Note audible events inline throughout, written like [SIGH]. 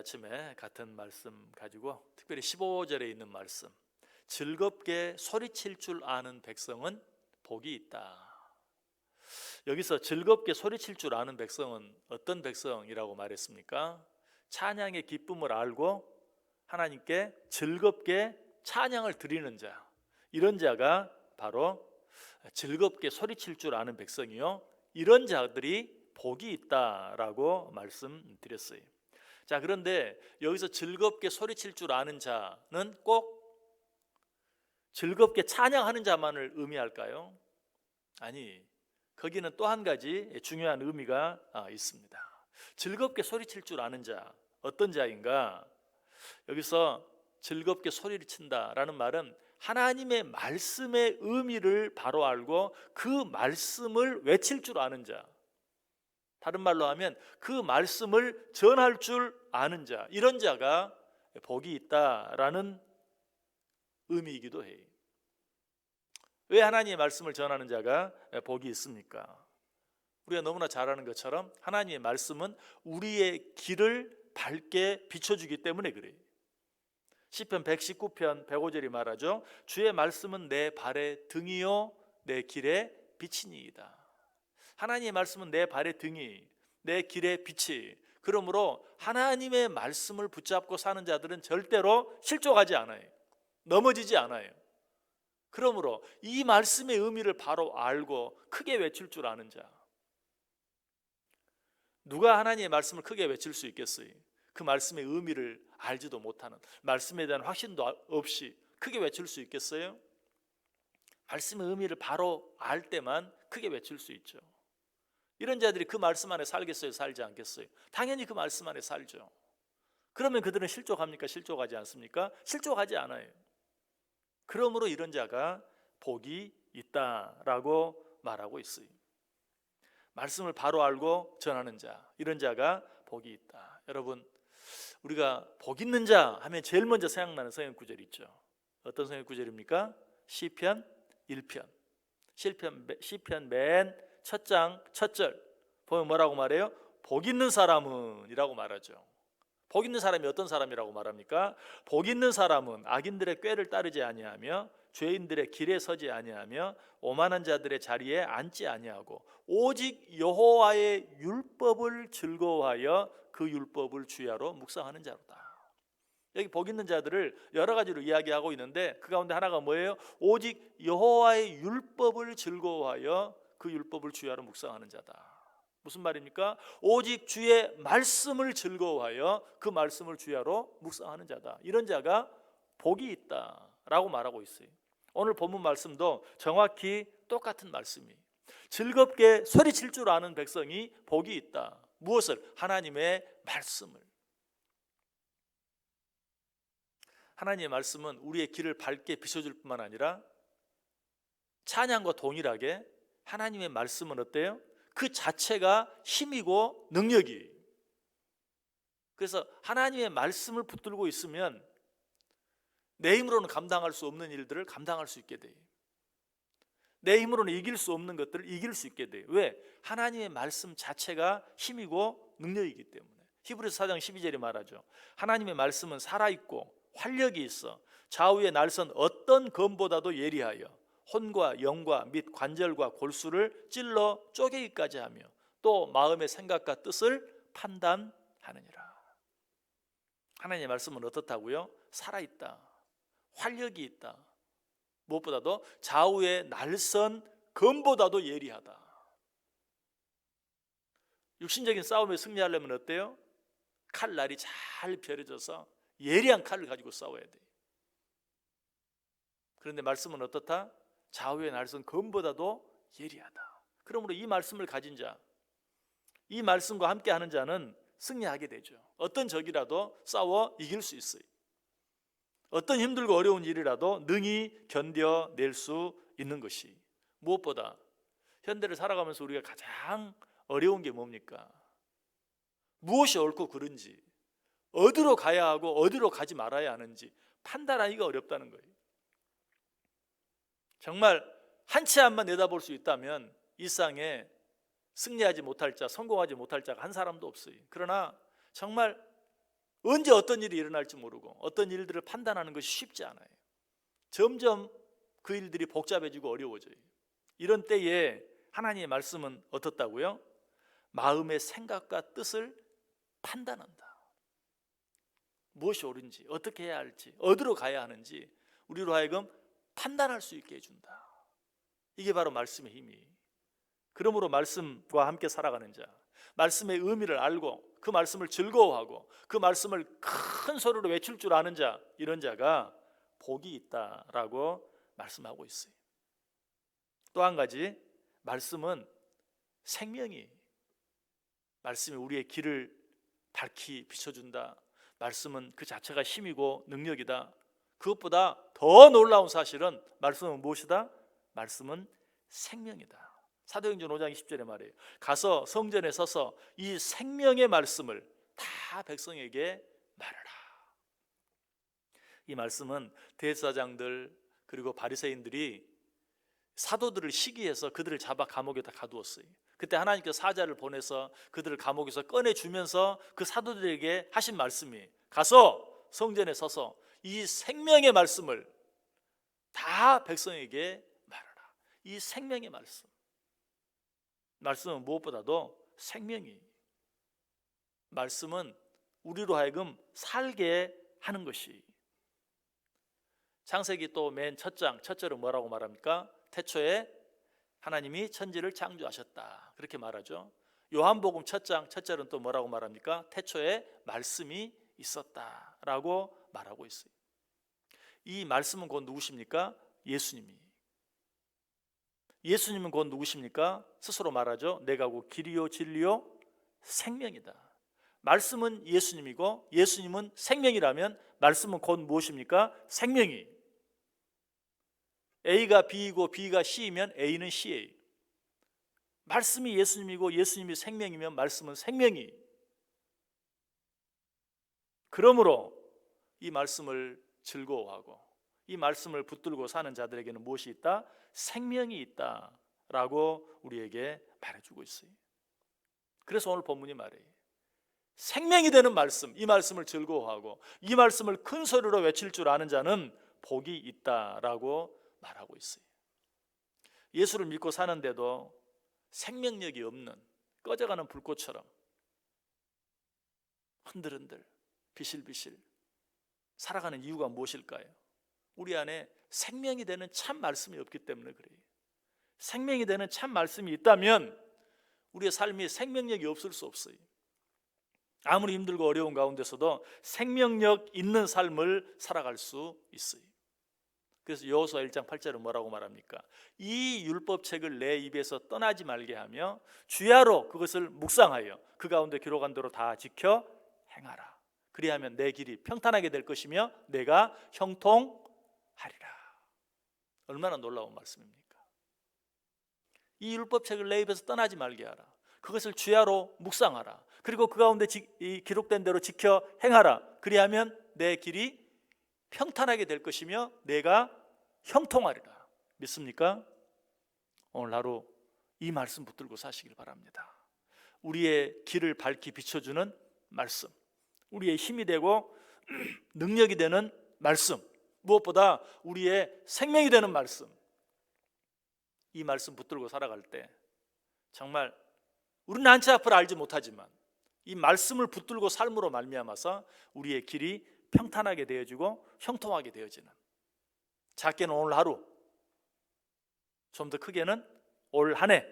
아침에 같은 말씀 가지고 특별히 15절에 있는 말씀 즐겁게 소리칠 줄 아는 백성은 복이 있다. 여기서 즐겁게 소리칠 줄 아는 백성은 어떤 백성이라고 말했습니까? 찬양의 기쁨을 알고 하나님께 즐겁게 찬양을 드리는 자. 이런 자가 바로 즐겁게 소리칠 줄 아는 백성이요. 이런 자들이 복이 있다라고 말씀드렸어요. 자, 그런데 여기서 즐겁게 소리칠 줄 아는 자는 꼭 즐겁게 찬양하는 자만을 의미할까요? 아니, 거기는 또 한 가지 중요한 의미가 아, 있습니다. 즐겁게 소리칠 줄 아는 자, 어떤 자인가? 여기서 즐겁게 소리를 친다라는 말은 하나님의 말씀의 의미를 바로 알고 그 말씀을 외칠 줄 아는 자. 다른 말로 하면 그 말씀을 전할 줄 아는 자. 이런 자가 복이 있다라는 의미이기도 해요. 왜 하나님의 말씀을 전하는 자가 복이 있습니까? 우리가 너무나 잘 아는 것처럼 하나님의 말씀은 우리의 길을 밝게 비춰주기 때문에 그래요. 시편 119편 105절이 말하죠. 주의 말씀은 내 발의 등이요 내 길의 빛이니이다. 하나님의 말씀은 내 발의 등이 내 길의 빛이 그러므로 하나님의 말씀을 붙잡고 사는 자들은 절대로 실족하지 않아요. 넘어지지 않아요. 그러므로 이 말씀의 의미를 바로 알고 크게 외칠 줄 아는 자. 누가 하나님의 말씀을 크게 외칠 수 있겠어요? 그 말씀의 의미를 알지도 못하는 말씀에 대한 확신도 없이 크게 외칠 수 있겠어요? 말씀의 의미를 바로 알 때만 크게 외칠 수 있죠. 이런 자들이 그 말씀 안에 살겠어요? 살지 않겠어요? 당연히 그 말씀 안에 살죠. 그러면 그들은 실족합니까? 실족하지 않습니까? 실족하지 않아요. 그러므로 이런 자가 복이 있다라고 말하고 있어요. 말씀을 바로 알고 전하는 자, 이런 자가 복이 있다. 여러분, 우리가 복 있는 자 하면 제일 먼저 생각나는 성경 구절이 있죠. 어떤 성경 구절입니까? 시편 1편. 시편 시편 맨 첫 장 첫 절 보면 뭐라고 말해요? 복 있는 사람은이라고 말하죠. 복 있는 사람이 어떤 사람이라고 말합니까? 복 있는 사람은 악인들의 꾀를 따르지 아니하며 죄인들의 길에 서지 아니하며 오만한 자들의 자리에 앉지 아니하고 오직 여호와의 율법을 즐거워하여 그 율법을 주야로 묵상하는 자로다. 여기 복 있는 자들을 여러 가지로 이야기하고 있는데 그 가운데 하나가 뭐예요? 오직 여호와의 율법을 즐거워하여 그 율법을 주야로 묵상하는 자다. 무슨 말입니까? 오직 주의 말씀을 즐거워하여 그 말씀을 주야로 묵상하는 자다. 이런 자가 복이 있다라고 말하고 있어요. 오늘 본문 말씀도 정확히 똑같은 말씀이. 즐겁게 소리칠 줄 아는 백성이 복이 있다. 무엇을? 하나님의 말씀을. 하나님의 말씀은 우리의 길을 밝게 비춰줄 뿐만 아니라 찬양과 동일하게 하나님의 말씀은 어때요? 그 자체가 힘이고 능력이. 그래서 하나님의 말씀을 붙들고 있으면 내 힘으로는 감당할 수 없는 일들을 감당할 수 있게 돼요. 내 힘으로는 이길 수 없는 것들을 이길 수 있게 돼요. 왜? 하나님의 말씀 자체가 힘이고 능력이기 때문에. 히브리서 4장 12절에 말하죠. 하나님의 말씀은 살아 있고 활력이 있어 좌우의 날선 어떤 검보다도 예리하여 혼과 영과 및 관절과 골수를 찔러 쪼개기까지 하며 또 마음의 생각과 뜻을 판단하느니라. 하나님의 말씀은 어떻다고요? 살아있다. 활력이 있다. 무엇보다도 좌우의 날선 검보다도 예리하다. 육신적인 싸움에 승리하려면 어때요? 칼날이 잘 벼려져서 예리한 칼을 가지고 싸워야 돼. 그런데 말씀은 어떻다? 좌우의 날선 검보다도 예리하다. 그러므로 이 말씀을 가진 자, 이 말씀과 함께 하는 자는 승리하게 되죠. 어떤 적이라도 싸워 이길 수 있어요. 어떤 힘들고 어려운 일이라도 능히 견뎌낼 수 있는 것이 무엇보다 현대를 살아가면서 우리가 가장 어려운 게 뭡니까? 무엇이 옳고 그른지 어디로 가야 하고 어디로 가지 말아야 하는지 판단하기가 어렵다는 거예요. 정말 한치 앞만 내다볼 수 있다면 일상에 승리하지 못할 자, 성공하지 못할 자가 한 사람도 없어요. 그러나 정말 언제 어떤 일이 일어날지 모르고 어떤 일들을 판단하는 것이 쉽지 않아요. 점점 그 일들이 복잡해지고 어려워져요. 이런 때에 하나님의 말씀은 어떻다고요? 마음의 생각과 뜻을 판단한다. 무엇이 옳은지, 어떻게 해야 할지, 어디로 가야 하는지 우리로 하여금 판단할 수 있게 해준다. 이게 바로 말씀의 힘이. 그러므로 말씀과 함께 살아가는 자, 말씀의 의미를 알고 그 말씀을 즐거워하고 그 말씀을 큰 소리로 외칠 줄 아는 자, 이런 자가 복이 있다라고 말씀하고 있어요. 또 한 가지, 말씀은 생명이 말씀이 우리의 길을 밝히 비춰준다. 말씀은 그 자체가 힘이고 능력이다. 그것보다 더 놀라운 사실은 말씀은 무엇이다? 말씀은 생명이다. 사도행전 5장 20절에 말해요. 가서 성전에 서서 이 생명의 말씀을 다 백성에게 말하라. 이 말씀은 대사장들 그리고 바리새인들이 사도들을 시기해서 그들을 잡아 감옥에다 가두었어요. 그때 하나님께서 사자를 보내서 그들을 감옥에서 꺼내 주면서 그 사도들에게 하신 말씀이 가서 성전에 서서 이 생명의 말씀을 다 백성에게 말하라. 이 생명의 말씀. 말씀은 무엇보다도 생명이 말씀은 우리로 하여금 살게 하는 것이 창세기 또 맨 첫 장 첫절은 뭐라고 말합니까? 태초에 하나님이 천지를 창조하셨다. 그렇게 말하죠. 요한복음 첫 장 첫절은 또 뭐라고 말합니까? 태초에 말씀이 있었다라고 말하고 있어요. 이 말씀은 곧 누구십니까? 예수님이. 예수님은 곧 누구십니까? 스스로 말하죠. 내가 곧 길이요 진리요 생명이다. 말씀은 예수님이고 예수님은 생명이라면 말씀은 곧 무엇입니까? 생명이. A가 B이고 B가 C이면 A는 C예요. 말씀이 예수님이고 예수님이 생명이면 말씀은 생명이. 그러므로 이 말씀을 즐거워하고 이 말씀을 붙들고 사는 자들에게는 무엇이 있다? 생명이 있다라고 우리에게 말해주고 있어요. 그래서 오늘 본문이 말해요. 생명이 되는 말씀, 이 말씀을 즐거워하고 이 말씀을 큰 소리로 외칠 줄 아는 자는 복이 있다라고 말하고 있어요. 예수를 믿고 사는데도 생명력이 없는 꺼져가는 불꽃처럼 흔들흔들 비실비실 살아가는 이유가 무엇일까요? 우리 안에 생명이 되는 참 말씀이 없기 때문에 그래요. 생명이 되는 참 말씀이 있다면 우리의 삶이 생명력이 없을 수 없어요. 아무리 힘들고 어려운 가운데서도 생명력 있는 삶을 살아갈 수 있어요. 그래서 여호수아 1장 8절은 뭐라고 말합니까? 이 율법책을 내 입에서 떠나지 말게 하며 주야로 그것을 묵상하여 그 가운데 기록한 대로 다 지켜 행하라. 그리하면 내 길이 평탄하게 될 것이며 내가 형통하리라. 얼마나 놀라운 말씀입니까? 이 율법책을 내 입에서 떠나지 말게 하라. 그것을 주야로 묵상하라. 그리고 그 가운데 지, 기록된 대로 지켜 행하라. 그리하면 내 길이 평탄하게 될 것이며 내가 형통하리라. 믿습니까? 오늘 하루 이 말씀 붙들고 사시길 바랍니다. 우리의 길을 밝히 비춰주는 말씀, 우리의 힘이 되고 [CLEARS THROAT] 능력이 되는 말씀, 무엇보다 우리의 생명이 되는 말씀. 이 말씀 붙들고 살아갈 때 정말 우리는 한치 앞을 알지 못하지만 이 말씀을 붙들고 삶으로 말미암아서 우리의 길이 평탄하게 되어지고 형통하게 되어지는 작게는 오늘 하루 좀 더 크게는 올 한 해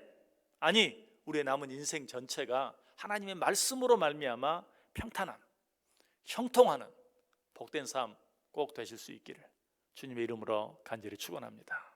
아니 우리의 남은 인생 전체가 하나님의 말씀으로 말미암아 평탄한 형통하는 복된 삶 꼭 되실 수 있기를 주님의 이름으로 간절히 축원합니다.